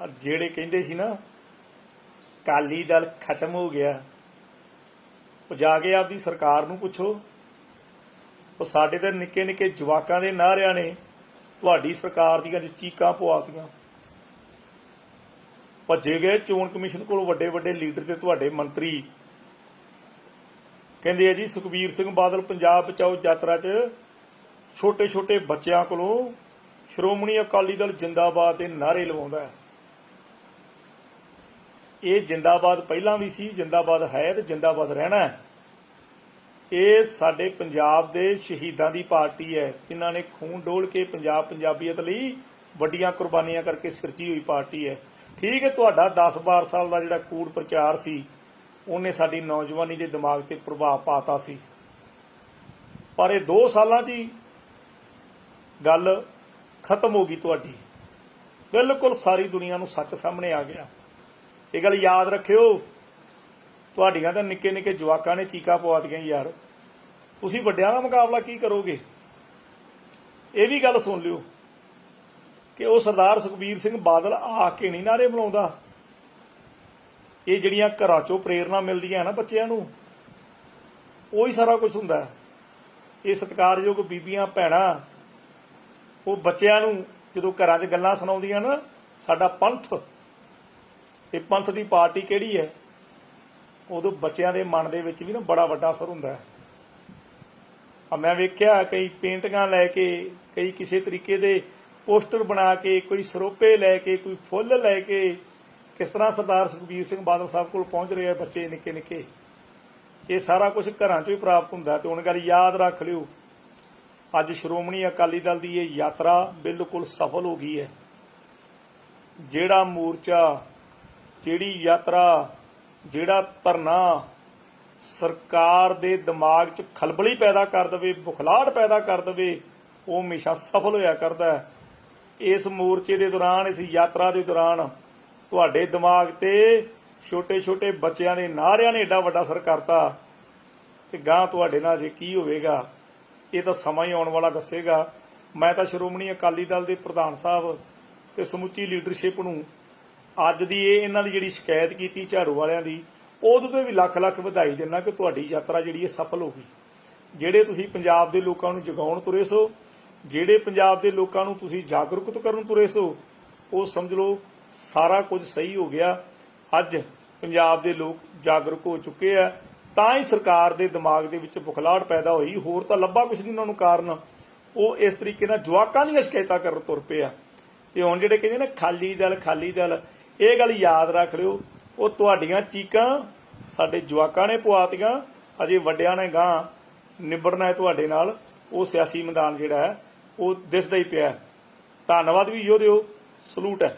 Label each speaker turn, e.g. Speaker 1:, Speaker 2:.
Speaker 1: ਜਿਹੜੇ ਕਹਿੰਦੇ ਸੀ ਨਾ ਕਾਲੀ ਦਲ ਖਤਮ ਹੋ ਗਿਆ, ਉਹ ਜਾ ਕੇ ਆਪਦੀ ਸਰਕਾਰ ਨੂੰ ਪੁੱਛੋ। ਉਹ ਸਾਡੇ ਤੇ ਨਿੱਕੇ ਨਿੱਕੇ ਜਵਾਕਾਂ ਦੇ ਨਾਰਿਆਂ ਨੇ ਤੁਹਾਡੀ ਸਰਕਾਰ ਦੀਆਂ ਚੀਕਾਂ ਪਵਾਤੀਆਂ। ਭੱਜੇ ਗਏ ਚੋਣ ਕਮਿਸ਼ਨ ਕੋਲ ਵੱਡੇ ਵੱਡੇ ਲੀਡਰ ਤੇ ਤੁਹਾਡੇ ਮੰਤਰੀ। ਕਹਿੰਦੇ ਆ ਜੀ, ਸੁਖਬੀਰ ਸਿੰਘ ਬਾਦਲ ਪੰਜਾਬ ਬਚਾਓ ਯਾਤਰਾ 'ਚ ਛੋਟੇ ਛੋਟੇ ਬੱਚਿਆਂ ਕੋਲੋਂ ਸ਼੍ਰੋਮਣੀ ਅਕਾਲੀ ਦਲ ਜਿੰਦਾਬਾਦ ਦੇ ਨਾਰੇ ਲਵਾਉਂਦਾ ਹੈ। ਇਹ ਜਿੰਦਾਬਾਦ ਪਹਿਲਾਂ ਵੀ ਸੀ, ਜਿੰਦਾਬਾਦ ਹੈ ਤੇ ਜਿੰਦਾਬਾਦ ਰਹਿਣਾ ਹੈ। ਇਹ ਸਾਡੇ ਪੰਜਾਬ ਦੇ ਸ਼ਹੀਦਾਂ ਦੀ ਪਾਰਟੀ ਹੈ। ਜਿਨ੍ਹਾਂ ਨੇ ਖੂਨ ਡੋਲ ਕੇ ਪੰਜਾਬ ਪੰਜਾਬੀਅਤ ਲਈ ਵੱਡੀਆਂ ਕੁਰਬਾਨੀਆਂ ਕਰਕੇ ਸਿਰਜੀ ਹੋਈ ਪਾਰਟੀ ਹੈ। ਠੀਕ ਹੈ, ਤੁਹਾਡਾ 10-12 ਸਾਲ ਦਾ ਜਿਹੜਾ ਕੂੜ ਪ੍ਰਚਾਰ ਸੀ, ਉਹਨੇ ਸਾਡੀ ਨੌਜਵਾਨੀ ਦੇ ਦਿਮਾਗ ਤੇ ਪ੍ਰਭਾਵ ਪਾਤਾ ਸੀ। ਪਰ ਇਹ 2 ਸਾਲਾਂ 'ਚ ਹੀ ਗੱਲ ਖਤਮ ਹੋ ਗਈ ਤੁਹਾਡੀ। ਬਿਲਕੁਲ ਸਾਰੀ ਦੁਨੀਆ ਨੂੰ ਸੱਚ ਸਾਹਮਣੇ ਆ ਗਿਆ। ਇਹ ਗੱਲ ਯਾਦ ਰੱਖਿਓ। ਤੁਹਾਡੀਆਂ ਤਾਂ ਨਿੱਕੇ ਨਿੱਕੇ ਜਵਾਕਾਂ ਨੇ ਚੀਕਾ ਪਵਾ ਦਿੱਤੀਆਂ ਯਾਰ। ਤੁਸੀਂ ਵੱਡਿਆਂ ਦਾ ਮੁਕਾਬਲਾ ਕੀ ਕਰੋਗੇ? ਇਹ ਵੀ ਗੱਲ ਸੁਣ ਲਿਓ ਕਿ ਉਹ ਸਰਦਾਰ ਸੁਖਬੀਰ ਸਿੰਘ ਬਾਦਲ ਆ ਕੇ ਨਹੀਂ ਨਾਰੇ ਬੁਲਾਉਂਦਾ। ਇਹ ਜਿਹੜੀਆਂ ਘਰਾਂ ਚੋਂ ਪ੍ਰੇਰਣਾ ਮਿਲਦੀਆਂ ਹੈ ਨਾ ਬੱਚਿਆਂ ਨੂੰ, ਉਹੀ ਸਾਰਾ ਕੁਝ ਹੁੰਦਾ। ਇਹ ਸਤਿਕਾਰਯੋਗ ਬੀਬੀਆਂ, ਭੈਣਾਂ, ਉਹ ਬੱਚਿਆਂ ਨੂੰ ਜਦੋਂ ਘਰਾਂ 'ਚ ਗੱਲਾਂ ਸੁਣਾਉਂਦੀਆਂ ਨਾ, ਸਾਡਾ ਪੰਥ ਇਹ ਪੰਥ ਦੀ ਪਾਰਟੀ ਕਿਹੜੀ ਹੈ? ਉਦੋਂ ਬੱਚਿਆਂ ਦੇ ਮਨ ਦੇ ਵਿੱਚ ਵੀ ਨਾ ਬੜਾ ਵੱਡਾ ਅਸਰ ਹੁੰਦਾ ਹੈ। ਆ ਮੈਂ ਵੇਖਿਆ ਕਈ ਪੇਂਟਿੰਗਾਂ ਲੈ ਕੇ, ਕਈ ਕਿਸੇ ਤਰੀਕੇ ਦੇ ਪੋਸਟਰ ਬਣਾ ਕੇ, ਕੋਈ ਸਰੋਪੇ ਲੈ ਕੇ, ਕੋਈ ਫੁੱਲ ਲੈ ਕੇ ਕਿਸ ਤਰ੍ਹਾਂ ਸਰਦਾਰ ਸੁਖਬੀਰ ਸਿੰਘ ਬਾਦਲ ਸਾਹਿਬ ਕੋਲ ਪਹੁੰਚ ਰਹੇ ਆ ਬੱਚੇ ਨਿੱਕੇ ਨਿੱਕੇ। ਇਹ ਸਾਰਾ ਕੁਝ ਘਰਾਂ 'ਚੋਂ ਹੀ ਪ੍ਰਾਪਤ ਹੁੰਦਾ ਤੇ ਹੁਣ ਗੱਲ ਯਾਦ ਰੱਖ ਲਿਓ। ਅੱਜ ਸ਼੍ਰੋਮਣੀ ਅਕਾਲੀ ਦਲ ਦੀ ਇਹ ਯਾਤਰਾ ਬਿਲਕੁਲ ਸਫਲ ਹੋ ਗਈ ਹੈ। ਜਿਹੜਾ ਮੋਰਚਾ ਜਿਹੜੀ ਯਾਤਰਾ, ਜਿਹੜਾ ਧਰਨਾ ਸਰਕਾਰ ਦੇ ਦਿਮਾਗ 'ਚ ਖਲਬਲੀ ਪੈਦਾ ਕਰ ਦਵੇ, ਬੁਖਲਾਹਟ ਪੈਦਾ ਕਰ ਦਵੇ, ਉਹ ਹਮੇਸ਼ਾ ਸਫਲ ਹੋਇਆ ਕਰਦਾ ਹੈ। ਇਸ ਮੋਰਚੇ ਦੇ ਦੌਰਾਨ, ਇਸ ਯਾਤਰਾ ਦੇ ਦੌਰਾਨ ਤੁਹਾਡੇ ਦਿਮਾਗ ਤੇ ਛੋਟੇ ਛੋਟੇ ਬੱਚਿਆਂ ਦੇ ਨਾਰਿਆਂ ਨੇ ਏਡਾ ਵੱਡਾ ਅਸਰ ਕਰਤਾ ਤੇ ਗਾਂ ਤੁਹਾਡੇ ਨਾਲ ਜੇ ਕੀ ਹੋਵੇਗਾ, ਇਹ ਤਾਂ ਸਮਾਂ ਹੀ ਆਉਣ ਵਾਲਾ ਦੱਸੇਗਾ। ਮੈਂ ਤਾਂ ਸ਼੍ਰੋਮਣੀ ਅਕਾਲੀ ਦਲ ਦੇ ਪ੍ਰਧਾਨ ਸਾਹਿਬ ਤੇ ਸਮੁੱਚੀ ਲੀਡਰਸ਼ਿਪ ਨੂੰ ਅੱਜ ਦੀ ਇਹ ਇਹਨਾਂ ਦੀ ਜਿਹੜੀ ਸ਼ਿਕਾਇਤ ਕੀਤੀ ਝਾੜੂ ਵਾਲਿਆਂ ਦੀ, ਉਹਦੇ ਤੇ ਵੀ ਲੱਖ ਲੱਖ ਵਧਾਈ ਦਿੰਦਾ ਕਿ ਤੁਹਾਡੀ ਯਾਤਰਾ ਜਿਹੜੀ ਇਹ ਸਫਲ ਹੋ ਗਈ। ਜਿਹੜੇ ਤੁਸੀਂ ਪੰਜਾਬ ਦੇ ਲੋਕਾਂ ਨੂੰ ਜਗਾਉਣ ਤੁਰੇ ਸੋ, ਜਿਹੜੇ ਪੰਜਾਬ ਦੇ ਲੋਕਾਂ ਨੂੰ ਤੁਸੀਂ ਜਾਗਰੂਕਤ ਕਰਨ ਤੁਰੇ ਸੋ, ਉਹ ਸਮਝ ਲਓ ਸਾਰਾ ਕੁਝ ਸਹੀ ਹੋ ਗਿਆ। ਅੱਜ ਪੰਜਾਬ ਦੇ ਲੋਕ ਜਾਗਰੂਕ ਹੋ ਚੁੱਕੇ ਆ। ਤਾਂ ਹੀ ਸਰਕਾਰ ਦੇ ਦਿਮਾਗ ਦੇ ਵਿੱਚ ਬੁਖਲਾਹਟ ਪੈਦਾ ਹੋਈ। ਹੋਰ ਤਾਂ ਲੱਭਾ ਕੁਝ ਨਹੀਂ ਉਹਨਾਂ ਨੂੰ ਕਾਰਨ। ਉਹ ਇਸ ਤਰੀਕੇ ਨਾਲ ਜਵਾਕਾਂ ਦੀਆਂ ਸ਼ਿਕਾਇਤਾਂ ਕਰਨ ਤੁਰ ਪਏ ਆ। ਤੇ ਹੁਣ ਜਿਹੜੇ ਕਹਿੰਦੇ ਨੇ, ਖਾਲੀ ਦਲ ਖਾਲੀ ਦਲ ਇਹ ਗੱਲ ਯਾਦ ਰੱਖ ਲਿਓ, ਉਹ ਤੁਹਾਡੀਆਂ ਚੀਕਾਂ ਸਾਡੇ ਜਵਾਕਾਂ ਨੇ ਪਵਾਤੀਆਂ, ਅਜੇ ਵੱਡਿਆਂ ਨੇ ਗਾਂ ਨਿਬੜਨਾ ਹੈ ਤੁਹਾਡੇ ਨਾਲ, ਉਹ ਸਿਆਸੀ ਮੈਦਾਨ ਜਿਹੜਾ ਹੈ, ਉਹ ਦਿਸਦਾ ਹੀ ਪਿਆ ਧੰਨਵਾਦ ਵੀ ਯੋ ਦਿਓ, ਸਲੂਟ ਹੈ।